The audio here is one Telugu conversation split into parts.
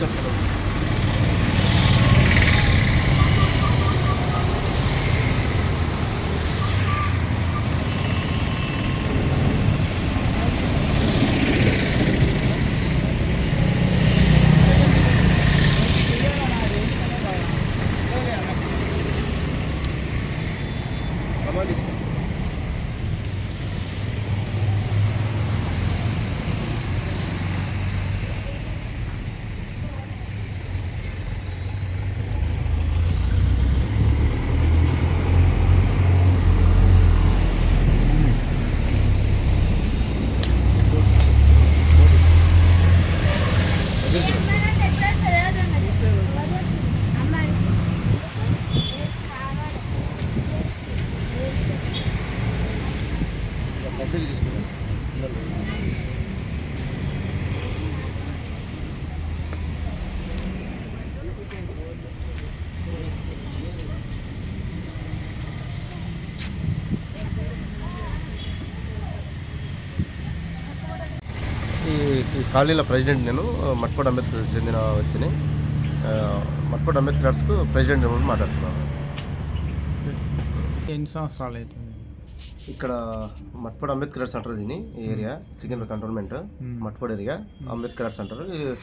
అంబేద్కర్ సెలవు అమ్మా తీసుకో పబ్లిక్ తీసుకున్నాం ఈ ఈ కాలనీల ప్రెసిడెంట్ నేను మట్కోడ్ అంబేద్కర్ చెందిన వ్యక్తిని. మట్కోడ్ అంబేద్కర్స్కు ప్రెసిడెంట్ నేను మాట్లాడుతున్నాను. ఎన్ని సంవత్సరాలు అవుతుంది? ఇక్కడ మట్కోడ్ అంబేద్కర్ సెంటర్ దీని ఈ ఏరియా సికింద్ర కంటోన్మెంట్ మ్మ్. మట్కోడ్ ఏరియా అంబేద్కర్ సెంటర్. ఈ-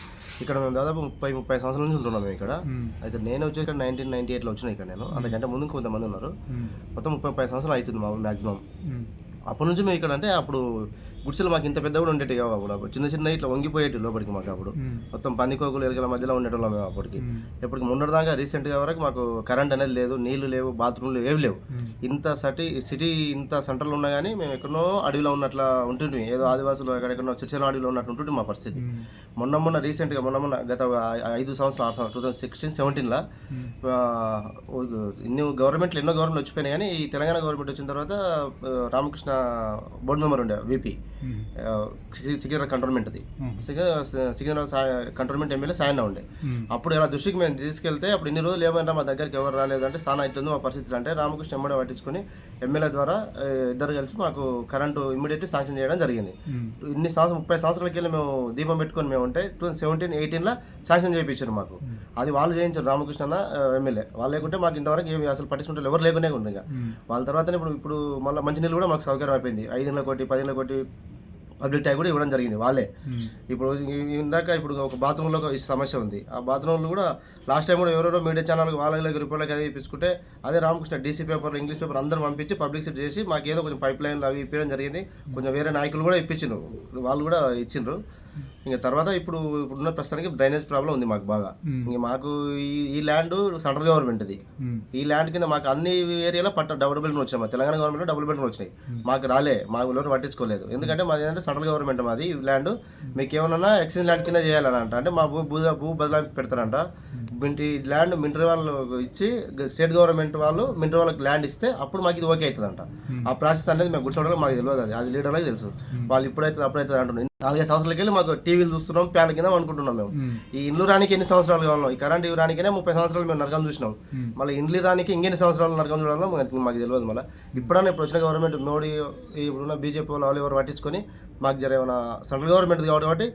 ఇక్కడ మేము దాదాపు ముప్పై ముప్పై సంవత్సరాల నుంచి ఉంటున్నాం మేము ఇక్కడ. అయితే నేను వచ్చి ఇక్కడ నైన్టీన్ నైన్టీ ఎయిట్లో వచ్చిన ఇక్కడ నేను. అంతకంటే ముందు కొంతమంది ఉన్నారు. మొత్తం ముప్పై ముప్పై సంవత్సరాలు అవుతుంది మా మ్యాక్సిమం. అప్పటి నుంచి మేము ఇక్కడ అంటే అప్పుడు గుడిసెలు మాకు ఇంత పెద్ద కూడా ఉండేవి కావు అప్పుడు అప్పుడు చిన్న చిన్న ఇట్లా వంగిపోయేటి లోపలికి మాకు అప్పుడు. మొత్తం పందికోకులు ఎలుకల మధ్యలో ఉండేటోళ్ళం మేము అప్పటికి. ఇప్పటికి మొన్నటిదాకా రీసెంట్గా వరకు మాకు కరెంట్ అనేది లేదు నీళ్ళు లేవు బాత్రూమ్లు ఏవి లేవు. ఇంత సిటీ సిటీ ఇంత సెంటర్లో ఉన్నా కానీ మేము ఎక్కడో అడవిలో ఉన్నట్లా ఉంటుంటే ఏదో ఆదివాసులు ఎక్కడెక్కడో చిన్న అడవిలో ఉన్నట్టు ఉంటుంటే మా పరిస్థితి. మొన్న మొన్న రీసెంట్గా మొన్న మొన్న గత ఐదు సంవత్సరాలు ఆరు సంవత్సరాలు టూ థౌసండ్ సిక్స్టీన్ సెవెంటీన్లో. ఇన్ని గవర్నమెంట్లు ఎన్నో గవర్నమెంట్ వచ్చిపోయినాయి కానీ ఈ తెలంగాణ గవర్నమెంట్ వచ్చిన తర్వాత రామకృష్ణ బోర్డు మెంబర్ ఉండే విపి. సికింద్రాబాద్ కంటోన్మెంట్ అది. మ్మ్. సికింద్రా- సికింద్రాబాద్ సా- కంటోన్మెంట్ ఎమ్మెల్యే సాయన్న ఉండే. అప్పుడు ఇలా దృష్టికి మేము తీసుకెళ్తే అప్పుడు ఇన్ని రోజులు ఏమంటే మా దగ్గరికి ఎవరు రాలేదంటే సానా ఇట్టుంది మా పరిస్థితులు అంటే రామకృష్ణ ఎమ్మడే పట్టించుకొని ఎమ్మెల్యే ద్వారా ఇద్దరు కలిసి మాకు కరెంటు ఇమ్మీడియట్లీ శాంక్షన్ చేయడం జరిగింది. ఇన్ని సంవత్సరం ముప్పై సంవత్సరాలకి వెళ్ళి మేము దీపం పెట్టుకొని మేము ఉంటే టూ సెవెంటీన్ ఎయిటీన్లో శాంక్షన్ చేయించారు మాకు. అది వాళ్ళు చేయించారు రామకృష్ణ ఎమ్మెల్యే. వాళ్ళు లేకుంటే మాకు ఇంతవరకు ఏమి అసలు పట్టించుకుంటే ఎవరు లేకునే మ్మ్. వాళ్ళ తర్వాత ఇప్పుడు ఇప్పుడు మళ్ళీ మంచినీళ్ళు కూడా మాకు సౌకర్యం అయిపోయింది. ఐదుల కోటి పదిహేనుల కోటి పబ్లిక్ ట్యాగ్ కూడా ఇవ్వడం జరిగింది వాళ్ళే. ఇప్పుడు ఇందాక ఇప్పుడు ఒక బాత్రూంలో ఒక సమస్య ఉంది. ఆ బాత్రూంలో కూడా లాస్ట్ టైం కూడా ఎవరెవరో మీడియా ఛానల్ వాళ్ళ వీళ్ళకి రిపోర్ట్లకి అది ఇప్పించుకుంటే అదే Ramakrishna DC paper English paper అందరూ పంపించి పబ్లిసిటీ చేసి మాకు ఏదో కొంచెం పైప్ లైన్లు అవి ఇప్పించడం జరిగింది. కొంచెం వేరే నాయకులు కూడా ఇప్పించిండ్రు వాళ్ళు కూడా ఇచ్చిండ్రు. ఇంకా తర్వాత ఇప్పుడు ఇప్పుడున్న ప్రస్తుతానికి డ్రైనేజ్ ప్రాబ్లం ఉంది మాకు బాగా. ఇంక మాకు ఈ ల్యాండ్ సెంట్రల్ గవర్నమెంట్ది. ఈ ల్యాండ్ కింద మాకు అన్ని ఏరియాలో పట్ట డబుల్ బెడ్రూమ్ వచ్చినాయి మా తెలంగాణ గవర్నమెంట్ డబుల్ బెడ్రూమ్ వచ్చినాయి. మాకు రాలే మాకు ఎవరు పట్టించుకోలేదు. ఎందుకంటే మాది ఏంటంటే సెంట్రల్ గవర్నమెంట్ మాది ఈ ల్యాండ్ మీకు ఏమన్నా ఎక్స్చేంజ్ ల్యాండ్ కింద చేయాలని అంట మా భూ భూ భూ బదలాంటి పెడతారంట. మింటి ల్యాండ్ మింటరీ వాళ్ళు ఇచ్చి స్టేట్ గవర్నమెంట్ వాళ్ళు మింటరీ వాళ్ళకి ల్యాండ్ ఇస్తే అప్పుడు మాకు ఇది ఓకే అవుతుందంట. ఆ ప్రాసెస్ అనేది మేము గుర్తుండడం మాకు తెలియదు అది. అది లీడర్లకు తెలుసు. వాళ్ళు ఇప్పుడైతే అప్పుడైతే అంటున్నారు. నాలుగైదు సంవత్సరాలకి వెళ్ళి మాకు టీవీలు చూస్తున్నాం ప్యాన్ కింద అనుకుంటున్నాం మేము. ఈ ఇండ్లు రానికి ఎన్ని సంవత్సరాలు కావాలో ఈ కరెంట్ ఇవి రానికనే ముప్పై సంవత్సరాలు మేము నరకం చూసినాం. మళ్ళీ ఇండ్లు రానికి ఇంకెన్ని సంవత్సరాలు నరకం చూడాలో మాకు తెలియదు మళ్ళీ. ఇప్పుడన్నా ఇప్పుడు వచ్చిన గవర్నమెంట్ మోడీ ఇప్పుడున్న బీజేపీ వాళ్ళు వాళ్ళు ఎవరు పట్టించుకొని మాకు జర ఏమైనా సెంట్రల్ గవర్నమెంట్ కాబట్టి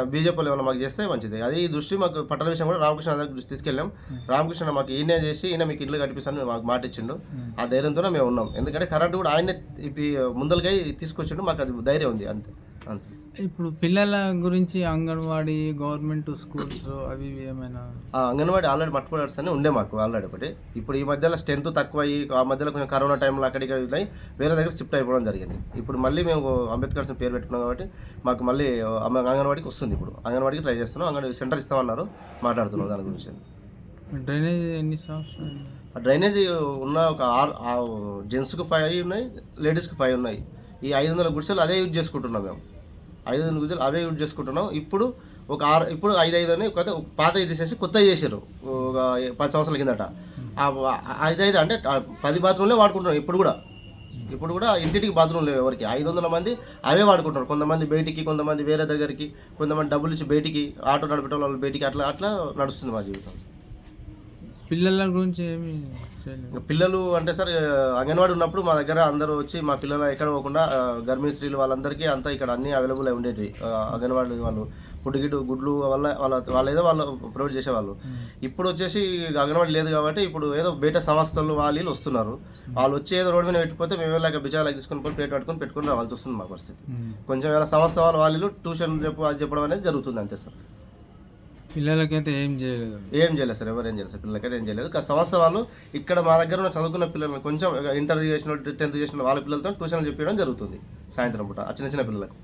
బీజేపీ వాళ్ళు ఏమైనా మాకు చేస్తే మంచిది. అది ఈ దృష్టి మాకు పట్టణ విషయం కూడా రామకృష్ణ దగ్గర దృష్టి తీసుకెళ్ళాం. రామకృష్ణ మాకు ఈయనే చేసి ఈయన మీకు ఇల్లు కట్టిస్తాను మాకు మాట ఇచ్చిండు. ఆ ధైర్యంతోనే మేము ఉన్నాం. ఎందుకంటే కరెంట్ కూడా ఆయనే ఇప్పి ముందలకై తీసుకొచ్చిండు. మాకు అది ధైర్యం ఉంది. అంతే. అంతే. ఇప్పుడు పిల్లల గురించి అంగన్వాడీ గవర్నమెంట్ స్కూల్స్ అవి ఇవి ఏమైనా? అంగన్వాడీ ఆల్రెడీ మట్టుకోవడం అని ఉండే మాకు ఆల్రెడీ ఒకటి. ఇప్పుడు ఈ మధ్యలో స్ట్రెంత్ తక్కువ అయ్యి ఆ మధ్యలో కొంచెం కరోనా టైంలో అక్కడికి ఉన్నాయి వేరే దగ్గర షిఫ్ట్ అయిపోవడం జరిగింది. ఇప్పుడు మళ్ళీ మేము అంబేద్కర్ అని పేరు పెట్టుకున్నాం కాబట్టి మాకు మళ్ళీ అంగన్వాడీకి వస్తుంది ఇప్పుడు. అంగన్వాడీకి ట్రై చేస్తున్నాం. అంగన్వాడీ సెంటర్ ఇస్తామన్నారు. మాట్లాడుతున్నాం దాని గురించి. డ్రైనేజ్ ఎన్ని డ్రైనేజ్ ఉన్న ఒక ఆరు జెంట్స్కి ఫైవ్ ఉన్నాయి లేడీస్కి ఫైవ్ ఉన్నాయి. ఈ ఐదు వందల గుడిసెలు అదే యూజ్ చేసుకుంటున్నాం మేము. ఐదు వందల గుడిసెలు అవే యూజ్ చేసుకుంటున్నాం. ఇప్పుడు ఒక ఆరు ఇప్పుడు ఐదు ఐదు అని కొత్త పాత తీసేసి కొత్త చేసారు ఒక పది సంవత్సరాల కిందట. ఐదు ఐదు అంటే పది బాత్రూమ్లే వాడుకుంటున్నాం ఇప్పుడు కూడా. ఇప్పుడు కూడా ఇంటింటికి బాత్రూమ్ లేవు ఎవరికి. ఐదు వందల మంది అవే వాడుకుంటారు కొంతమంది బయటికి కొంతమంది వేరే దగ్గరికి కొంతమంది డబ్బులు ఇచ్చి బయటికి ఆటో నడిపేట వాళ్ళు బయటికి అట్లా అట్లా నడుస్తుంది మా జీవితం. పిల్లల గురించి ఏమి చేయలేదు. పిల్లలు అంటే సార్ అంగన్వాడీ ఉన్నప్పుడు మా దగ్గర అందరూ వచ్చి మా పిల్లలు ఎక్కడ పోకుండా గర్భిణీ స్త్రీలు వాళ్ళందరికీ అంతా ఇక్కడ అన్ని అవైలబుల్ అయి ఉండేవి ఆ, అంగన్వాడీ వాళ్ళు ఫుడ్ గుడ్లు వల్ల వాళ్ళ వాళ్ళు ఏదో వాళ్ళు ప్రొవైడ్ చేసేవాళ్ళు. ఇప్పుడు వచ్చేసి అంగన్వాడీ లేదు కాబట్టి ఇప్పుడు ఏదో బయట సంస్థలు వాళ్ళు వస్తున్నారు. వాళ్ళు వచ్చి ఏదో రోడ్డు మీద పెట్టిపోతే మేము ఇలాగ బిజాలకు తీసుకొని పోయి ప్లేట్ పట్టుకొని పెట్టుకొని రావాల్సి వస్తుంది మా పరిస్థితి. ఉమ్. కొంచెం ఏమైనా సంస్థ వాళ్ళు వాళ్ళు ట్యూషన్ చెప్పు అది చెప్పడం అనేది జరుగుతుంది అంతే సార్. పిల్లలకైతే ఏం చేయలేదు. ఏం చేయలేదు సార్ ఎవరు ఏం చేయలేదు సార్ పిల్లలకైతే ఏం చేయలేదు. సంస్థ వాళ్ళు ఇక్కడ మా దగ్గర ఉన్న చదువుకున్న పిల్లలు కొంచెం ఇంటర్ చేసిన టెన్త్ చేసిన వాళ్ళ పిల్లలతో ట్యూషన్ చెప్పడం జరుగుతుంది సాయంత్రం పూట చిన్న చిన్న పిల్లలకు.